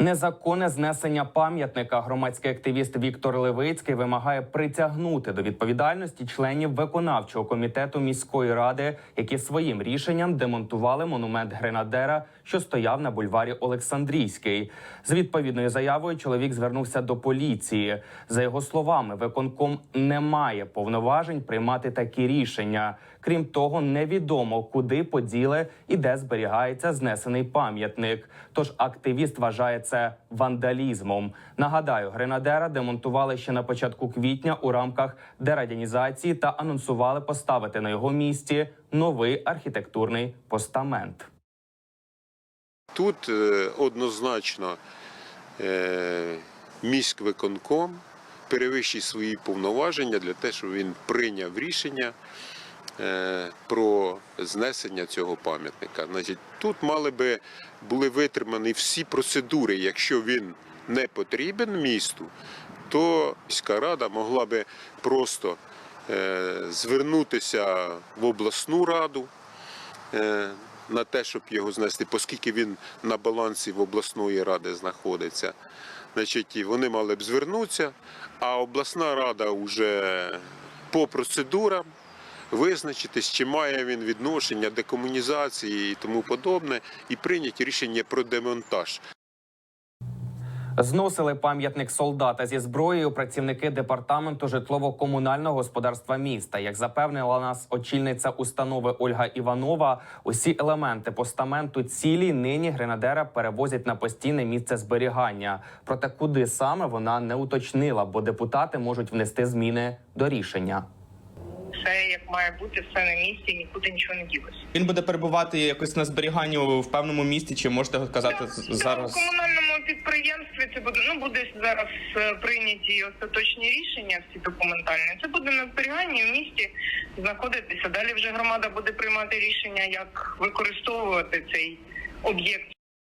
Незаконне знесення пам'ятника громадський активіст Віктор Левицький вимагає притягнути до відповідальності членів виконавчого комітету міської ради, які своїм рішенням демонтували монумент гренадера, що стояв на бульварі Олександрійський. З відповідною заявою чоловік звернувся до поліції. За його словами, виконком не має повноважень приймати такі рішення. Крім того, невідомо куди поділи і де зберігається знесений пам'ятник. Тож активіст вважає це вандалізмом. Нагадаю, гренадера демонтували ще на початку квітня у рамках дерадянізації та анонсували поставити на його місці новий архітектурний постамент. Тут е, однозначно е, міськвиконком перевищить свої повноваження для того, щоб він прийняв рішення про знесення цього пам'ятника. Значить, тут мали би були витримані всі процедури. Якщо він не потрібен місту, то міська рада могла би просто е, звернутися в обласну раду е, на те, щоб його знести, оскільки він на балансі в обласної ради знаходиться. Значить, вони мали б звернутися, а обласна рада вже по процедурам визначитись, чи має він відношення декомунізації і тому подобне, і прийняти рішення про демонтаж. Зносили пам'ятник солдата зі зброєю працівники департаменту житлово-комунального господарства міста. Як запевнила нас очільниця установи Ольга Іванова, усі елементи постаменту цілі нині гренадера перевозять на постійне місце зберігання. Проте куди саме вона не уточнила, бо депутати можуть внести зміни до рішення. Все як має бути, все на місці, нікуди нічого не ділося. Він буде перебувати якось на зберіганні в певному місці, чи можете сказати з- Це зараз? в комунальному підприємстві це буде ну буде зараз е, прийняті остаточні рішення, всі документальні. Це буде на зберіганні в місті знаходитися. Далі вже громада буде приймати рішення, як використовувати цей об'єкт